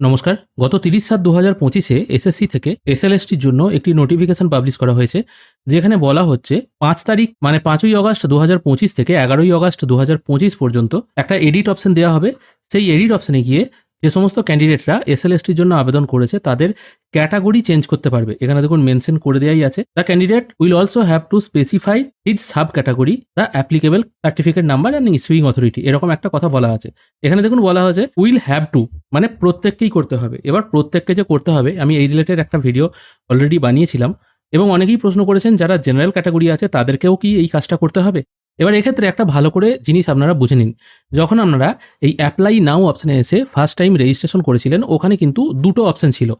নমস্কার। গত তিরিশ সাত দু হাজার পঁচিশে এসএসসি থেকে এসএলএসটির জন্য একটি নোটিফিকেশন পাবলিশ করা হয়েছে, যেখানে বলা হচ্ছে, পাঁচ তারিখ মানে পাঁচই অগস্ট দু হাজার পঁচিশ থেকে এগারোই অগস্ট দু হাজার পঁচিশ পর্যন্ত একটা এডিট অপশন দেওয়া হবে। সেই এডিট অপশনে গিয়ে যে সমস্ত ক্যান্ডিডেটরা এস এসএলএসটির জন্য আবেদন করেছে, তাদের ক্যাটাগরি চেঞ্জ করতে পারবে। এখানে দেখুন মেনশন করে দেওয়াই আছে। The candidate will also have to specify his sub category the applicable certificate number and issuing authority এরকম একটা কথা বলা আছে। এখানে দেখুন, বলা হয়েছে উইল হ্যাভ টু মানে প্রত্যেককেই করতে হবে। এবার প্রত্যেককে যে করতে হবে, আমি এই রিলেটেড একটা ভিডিও অলরেডি বানিয়েছিলাম এবং অনেকেই প্রশ্ন করেছেন, যারা জেনারেল ক্যাটাগরি আছে, তাদেরকেও কি এই কাজটা করতে হবে? এবার এক্ষেত্রে একটা ভালো করে জিনিস আপনারা বুঝে নিন। যখন আপনারা এই অ্যাপ্লাই নাও অপশানে এসে ফার্স্ট টাইম রেজিস্ট্রেশন করেছিলেন, ওখানে কিন্তু দুটো অপশান ছিল।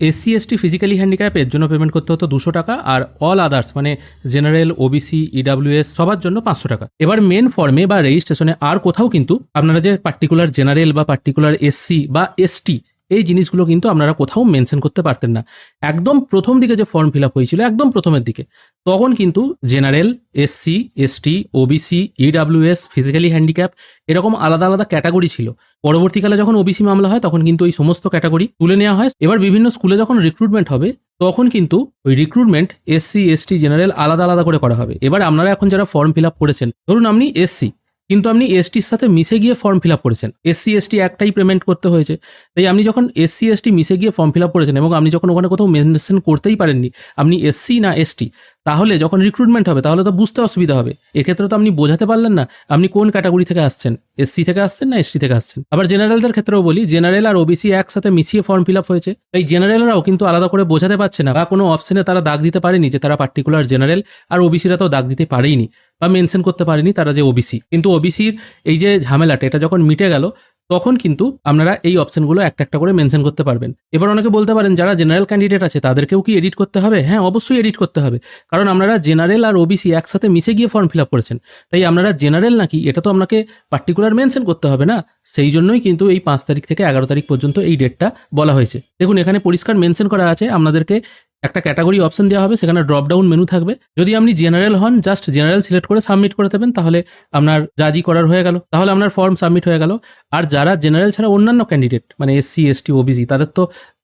এসসি এসটি ফিজিক্যালি হ্যান্ডিক্যাপ এর জন্য পেমেন্ট করতে হতো দুশো টাকা, আর অল আদার্স মানে জেনারেল ওবিসি ইডাব্লিউএস সবার জন্য পাঁচশো টাকা। এবার মেন ফর্মে বা রেজিস্ট্রেশনে আর কোথাও কিন্তু আপনারা যে পার্টিকুলার জেনারেল বা পার্টিকুলার এসসি বা এসটি এই জিনিসগুলো কিন্তু আপনারা কোথাও মেনশন করতে পারতেন না। একদম প্রথম দিকে যে ফর্ম ফিল আপ হয়েছিল, একদম প্রথমের দিকে, তখন কিন্তু general SC ST OBC EWS physically handicap এরকম আলাদা আলাদা ক্যাটাগরি ছিল। পরবর্তীকালে যখন ওবিসি মামলা হয়, তখন কিন্তু এই সমস্ত ক্যাটাগরি তুলে নেওয়া হয়। এবার বিভিন্ন স্কুলে যখন রিক্রুটমেন্ট হবে, তখন কিন্তু ওই রিক্রুটমেন্ট এসসি এসটি জেনারেল আলাদা আলাদা করে করা হবে। এবার আপনারা এখন যারা ফর্ম ফিল আপ করেছেন, ধরুন আপনি এসসি কিন্তু আপনি এসটির সাথে মিশে গিয়ে ফর্ম ফিল আপ করেছেন। এসসি এসটি একটাই পেমেন্ট করতে হয়েছে। তাই আপনি যখন এসসি এসটি মিশে গিয়ে ফর্ম ফিল আপ করেছেন এবং আপনি যখন ওখানে কোথাও মেনশন করতেই পারেননি, আপনি এসসি না এসটি তাহলে যখন রিক্রুটমেন্ট হবে, তাহলে তো বুঝতে অসুবিধা হবে। এক্ষেত্রে তো আপনি বোঝাতে পারলেন না, আপনি কোন ক্যাটাগরি থেকে আসছেন? এসসি থেকে আসছেন না এসটি থেকে আসছেন? আবার জেনারেলদের ক্ষেত্রেও বলি জেনারেল আর ওবিসি একসাথে মিশিয়ে ফর্ম ফিল আপ হয়েছে। তাই জেনারেলরাও কিন্তু আলাদা করে বোঝাতে পারছে না বা কোনো অপশনে তারা দাগ দিতে পারেনি যে তারা পার্টিকুলার জেনারেল আর ওবিসিরা তো দাগ দিতে পারেইনি। বা মেনশন করতে পারেনি তারা যে ওবিসি কিন্তু ওবিসির এই যে ঝামেলাটা, এটা যখন মিটে গেল, তখন কিন্তু আপনারা এই অপশনগুলো একটা একটা করে মেনশন করতে পারবেন। এবার অনেকে বলতে পারেন, যারা জেনারেল ক্যান্ডিডেট আছে, তাদেরকেও কি এডিট করতে হবে? হ্যাঁ অবশ্যই এডিট করতে হবে। কারণ আপনারা জেনারেল আর ওবিসি একসাথে মিশে গিয়ে ফর্ম ফিল আপ করেছেন। তাই আপনারা জেনারেল নাকি, এটা তো আপনাকে পার্টিকুলার মেনশন করতে হবে না। সেই জন্যই কিন্তু এই পাঁচ তারিখ থেকে এগারো তারিখ পর্যন্ত এই ডেটটা বলা হয়েছে। দেখুন, এখানে পরিষ্কার মেনশন করা আছে। আপনাদেরকে একটা ক্যাটাগরি অপশন দেওয়া হবে, সেখানে ড্রপ ডাউন মেনু থাকবে। যদি আপনি জেনারেল হন জাস্ট জেনারেল সিলেক্ট করে সাবমিট করে দেবেন, তাহলে আপনার জাজি করার হয়ে গেল। তাহলে আপনার ফর্ম সাবমিট হয়ে গেল। আর যারা জেনারেল ছাড়া অন্যান্য ক্যান্ডিডেট মানে এসসি এসটি ওবিসি তাদের তো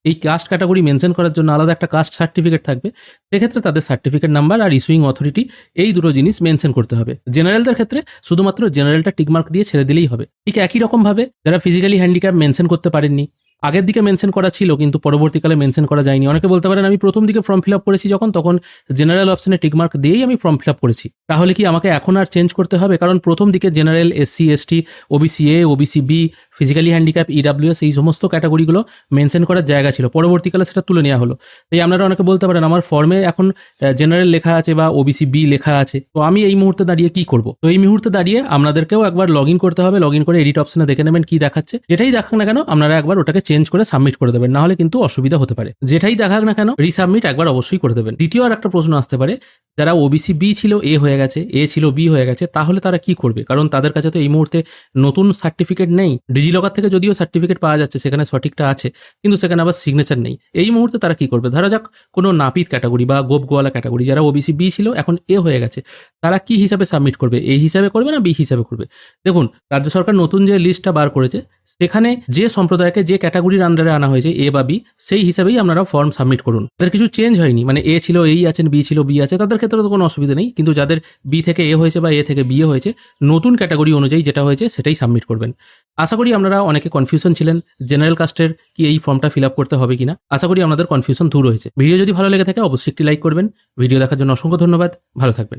এই কাস্ট ক্যাটাগরি মেনশন করার জন্য আলাদা একটা কাস্ট সার্টিফিকেট থাকবে। সেক্ষেত্রে তাদের সার্টিফিকেট নাম্বার আর ইস্যুইং অথরিটি এই দুটো জিনিস মেনশন করতে হবে। জেনারেলদের ক্ষেত্রে শুধুমাত্র জেনারেলটা টিকমার্ক দিয়ে ছেড়ে দিলেই হবে। ঠিক একই রকমভাবে যারা ফিজিক্যালি হ্যান্ডিক্যাপ মেনশন করতে পারেননি আগের দিকে মেনশন করা ছিল, কিন্তু পরবর্তীকালে মেনশন করা যায়নি। অনেকে বলতে পারেন, আমি প্রথম দিকে ফর্ম ফিল আপ করেছি যখন, তখন জেনারেল অপশনে টিকমার্ক দিয়েই আমি ফর্ম ফিল আপ করেছি। তাহলে কি আমাকে এখন আর চেঞ্জ করতে হবে? কারণ প্রথম দিকে general SC ST OBC A OBC B physically handicap EWS এই সমস্ত ক্যাটাগরিগুলো মেনশন করার জায়গা ছিল। পরবর্তীকালে সেটা তুলে নেওয়া হলো। তাই আপনারা অনেকে বলতে পারেন, আমার ফর্মে এখন জেনারেল লেখা আছে বা ওবিসি বি লেখা আছে। তো আমি এই মুহূর্তে দাঁড়িয়ে কি করব? তো এই মুহূর্তে দাঁড়িয়ে আপনাদেরকেও একবার লগ ইন করতে হবে। লগ ইন করে এডিট অপশনে দেখে নেবেন কি দেখাচ্ছে। যেটাই দেখাক না কেন, আপনারা একবার ওটাকে চেঞ্জ করে সাবমিট করে দেবেন। না হলে কিন্তু অসুবিধা হতে পারে। যেটাই দেখাক না কেন রিসাবমিট একবার অবশ্যই করে দেবেন। দ্বিতীয় আর একটা প্রশ্ন আসতে পারে যারা ওবিসি বি ছিল এ হয়ে গেছে এ ছিল বি হয়ে গেছে, তাহলে তারা কি করবে? কারণ তাদের কাছে তো এই মুহূর্তে নতুন সার্টিফিকেট নেই। ডিজিলকার থেকে যদিও সার্টিফিকেট পাওয়া যাচ্ছে, সেখানে সঠিকটা আছে, কিন্তু সেখানে আবার সিগনেচার নেই। এই মুহূর্তে তারা কি করবে? ধরা যাক কোনো নাপিত ক্যাটাগরি বা গোপ গোয়ালা ক্যাটাগরি যারা ওবিসি বি ছিল, এখন এ হয়ে গেছে, তারা কি হিসাবে সাবমিট করবে? এ হিসাবে করবে না বি হিসাবে করবে? দেখুন, রাজ্য সরকার নতুন যে লিস্টটা বার করেছে, সেখানে যে সম্প্রদায়কে যে ক্যাটাগরির আন্ডারে আনা হয়েছে এ বা বি সেই হিসাবেই আপনারা ফর্ম সাবমিট করুন। তাদের কিছু চেঞ্জ হয়নি। মানে এ ছিল এই আছেন বি ছিল বি আছে, তাদের ক্ষেত্রে তো কোনো অসুবিধা নেই, কিন্তু যাদের বি থেকে এ হয়েছে বা এ থেকে বি হয়েছে, নতুন ক্যাটাগরি অনুযায়ী যেটা হয়েছে সেটাই সাবমিট করবেন। আশা করি আপনারা অনেকে কনফিউশন ছিলেন জেনারেল কাস্টের কি এই ফর্মটা ফিল আপ করতে হবে কিনা। আশা করি আপনাদের কনফিউশন দূর হয়েছে। ভিডিও যদি ভালো লেগে থাকে, অবশ্যই একটি লাইক করবেন। ভিডিও দেখার জন্য অসংখ্য ধন্যবাদ। ভালো থাকবেন।